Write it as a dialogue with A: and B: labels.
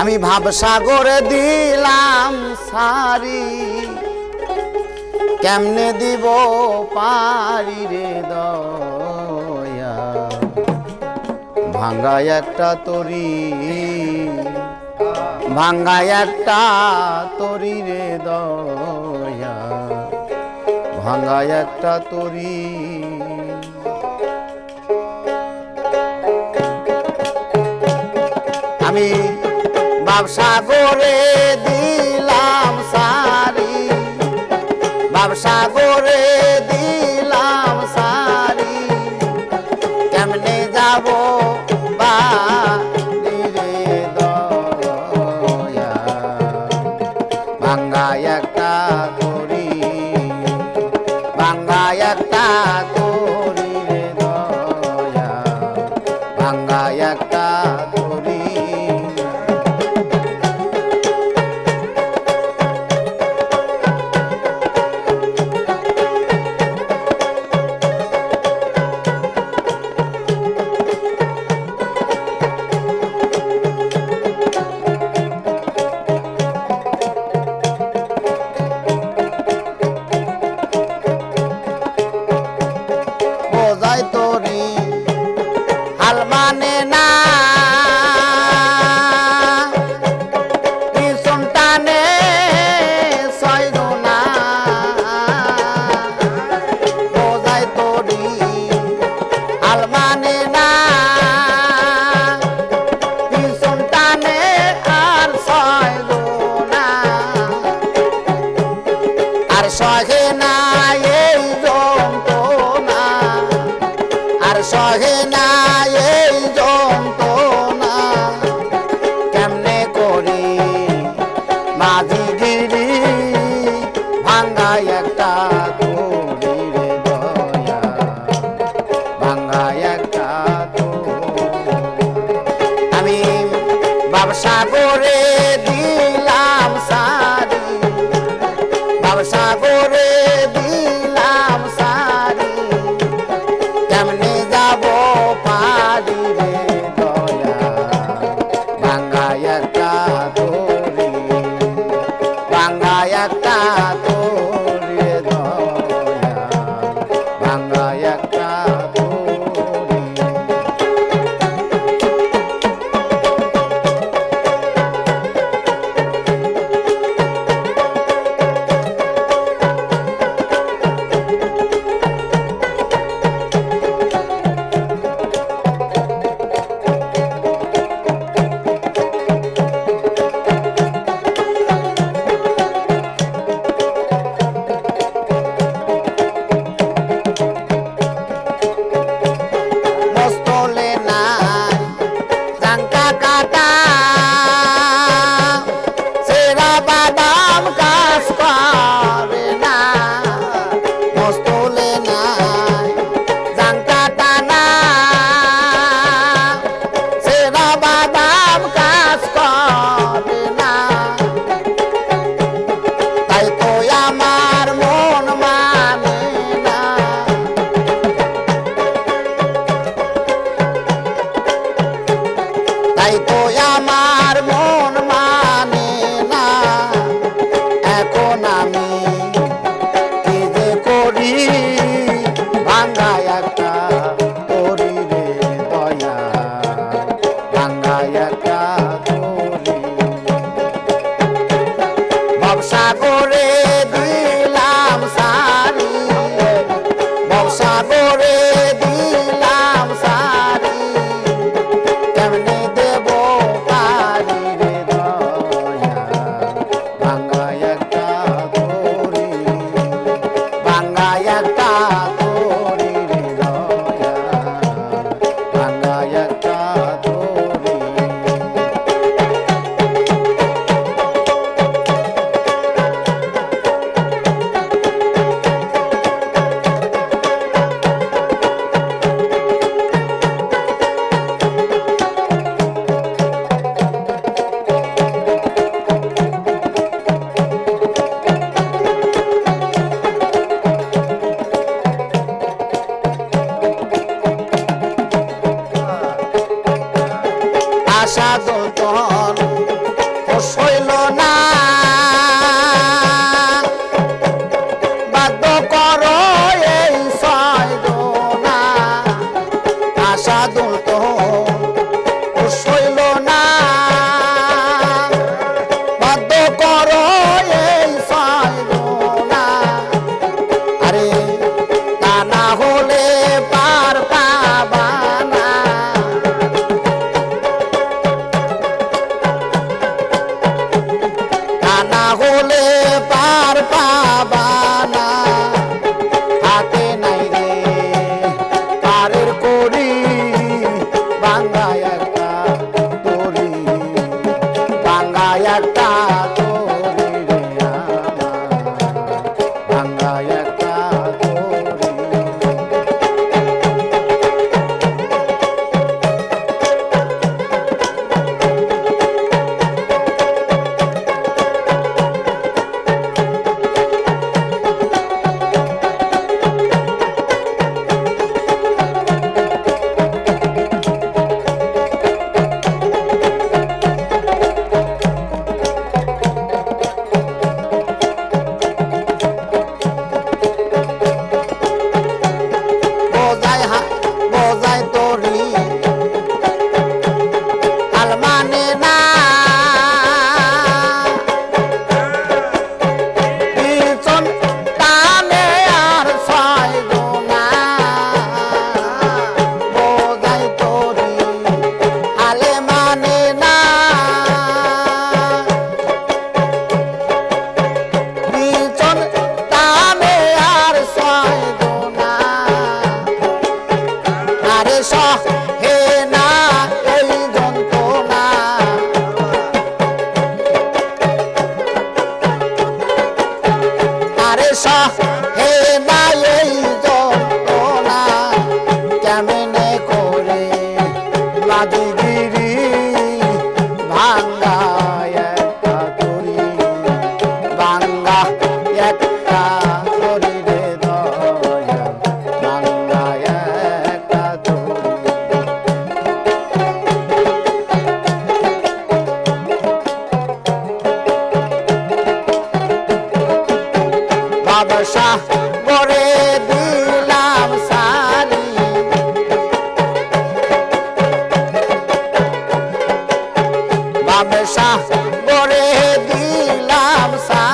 A: আমি ভাবসাগরে দিলাম সারি। কেমনে দিব পারি রে দয়া? ভাঙ্গা একটা তরি ভাঙ্গা একটা তরি রে দয়া। ভাঙ্গা একটা তরি। আমি ব্যবসা করে দিলাম সারি। ব্যবসা একটা ಕಾಂತಾ আশা দুলত বরে দিলাম সা